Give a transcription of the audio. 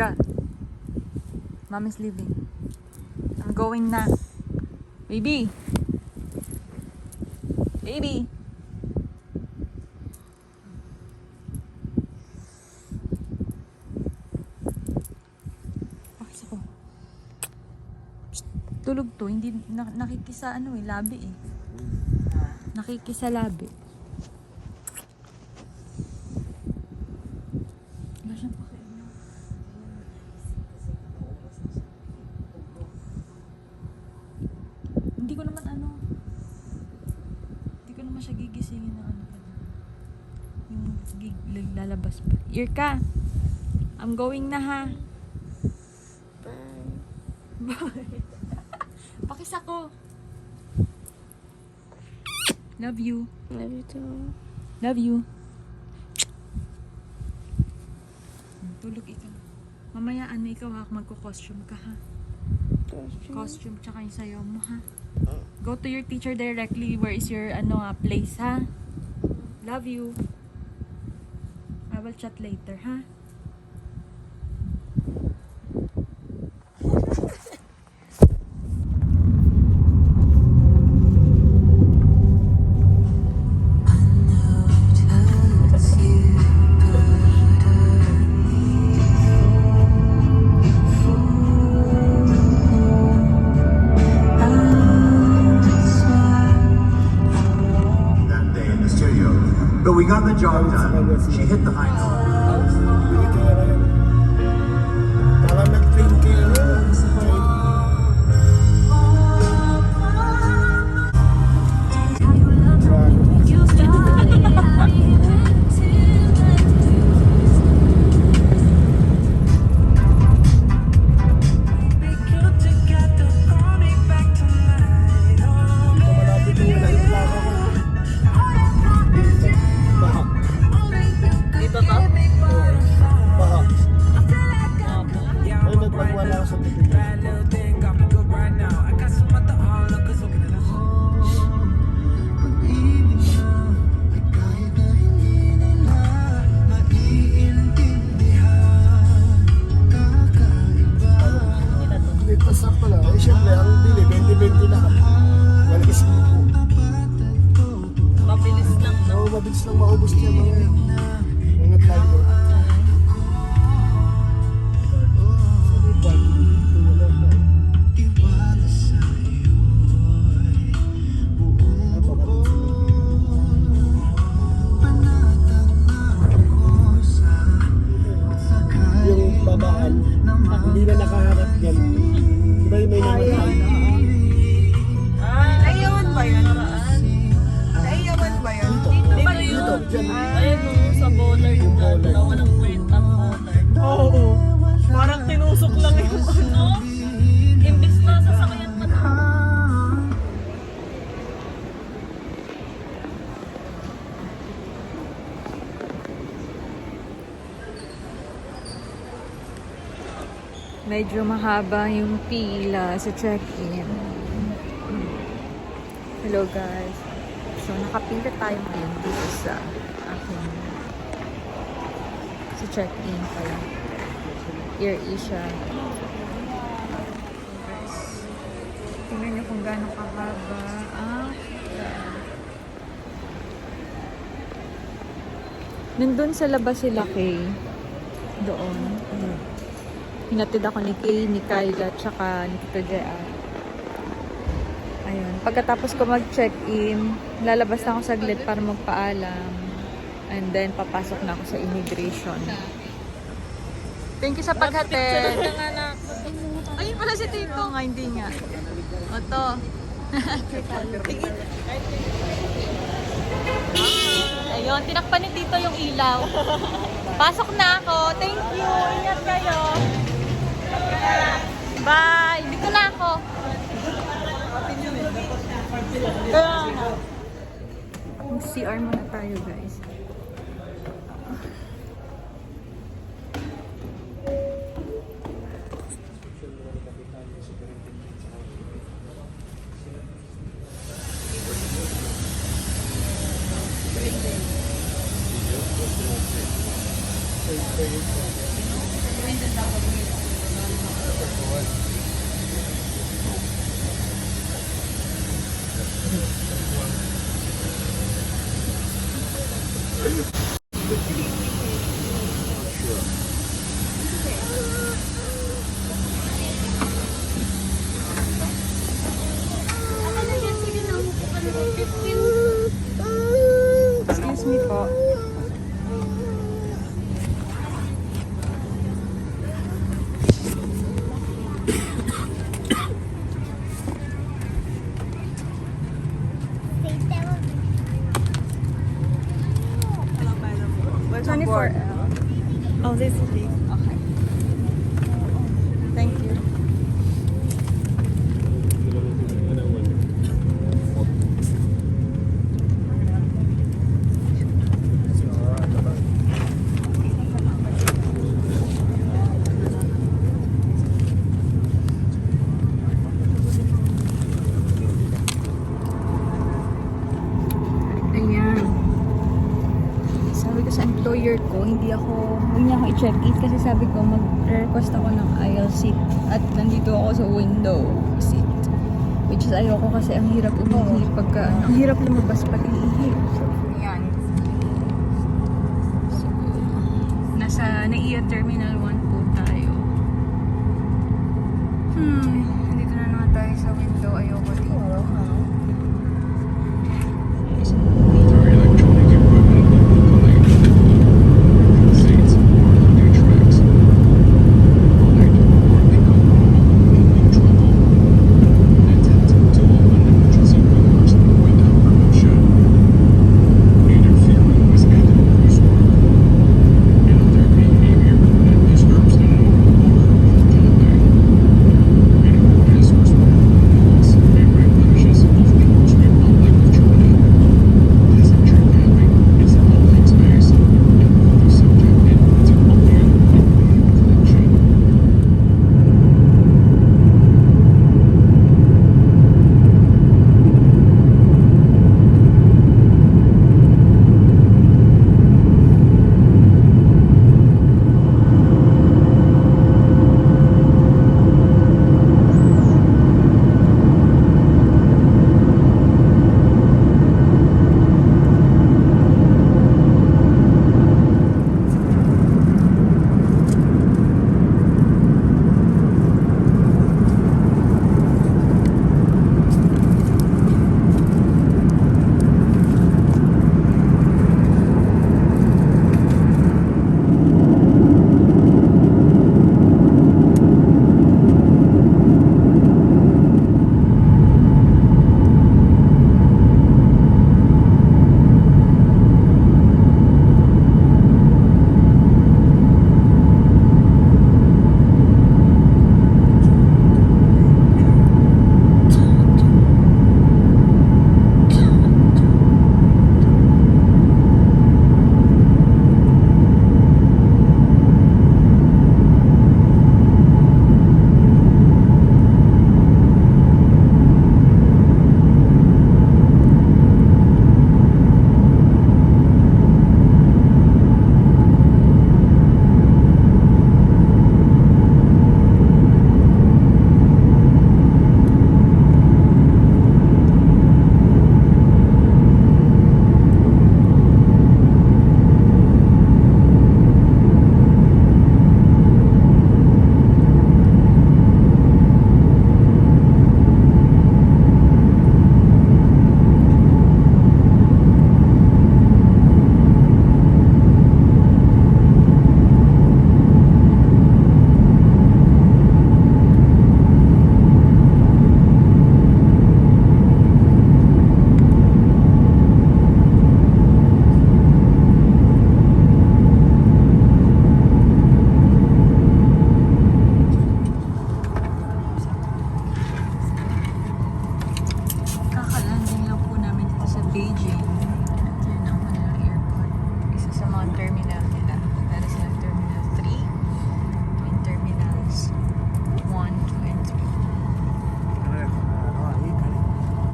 Irka. Mommy's leaving. I'm going na. Baby. Baby. Bakit ako? Tulog to. Hindi na, nakikisa ano eh. Labi eh. Nakikisa labi. Wala siyang pakialam. Hindi ko naman ano. Hindi gigisingin ng ano. Yung gig, lalabas pa. Irka! I'm going na ha. Bye. Pakis ako. Love you. Love you too. Love you. Tulog ikaw. Mamaya ano ikaw ha, magko-costume ka ha. Costume tsaka yung sayo mo ha. Go to your teacher directly. Where is your ano ha, place ha? Love you. I will chat later ha. jogged on. She hit the high note. Yan. Di ba yung may namatay? Ayawan ba yan? Ayawan ba yan? Dito ba yun? Dito, dyan. Ayun sa bowler yung dalawa Medyo mahaba yung pila sa check-in. Hello guys. So nakapila tayo ngayon dito sa aking sa check-in pala. Air Asia. Guys, tingnan niyo kung gaano kahaba ang Nandun sa labas sila kay doon. Hinatid ako ni Kay, ni Kyla, tsaka ni Tito JR. Ayun. Pagkatapos ko mag-check-in, lalabas na ako saglit para magpaalam. And then, papasok na ako sa immigration. Thank you sa paghatid. Ayun pala si Tito. Nga, hindi nga. Oto. Ayun, tinakpan ni Tito yung ilaw. Pasok na ako. Thank you. Ingat kayo. Bye! Dito na ako. Kaya nga. CR muna tayo guys. what? olha Uh, oh, this is big. Hindi ako, huwag niya ako i-check-in kasi sabi ko, mag-request ako ng aisle seat at nandito ako sa window seat. Which is ayoko kasi ang hirap umihi pagka, ang hirap lumabas pag iihi. So, ayan. So, nasa NAIA Terminal 1 po tayo. Hmm, nandito na naman tayo sa window. Ayoko dito.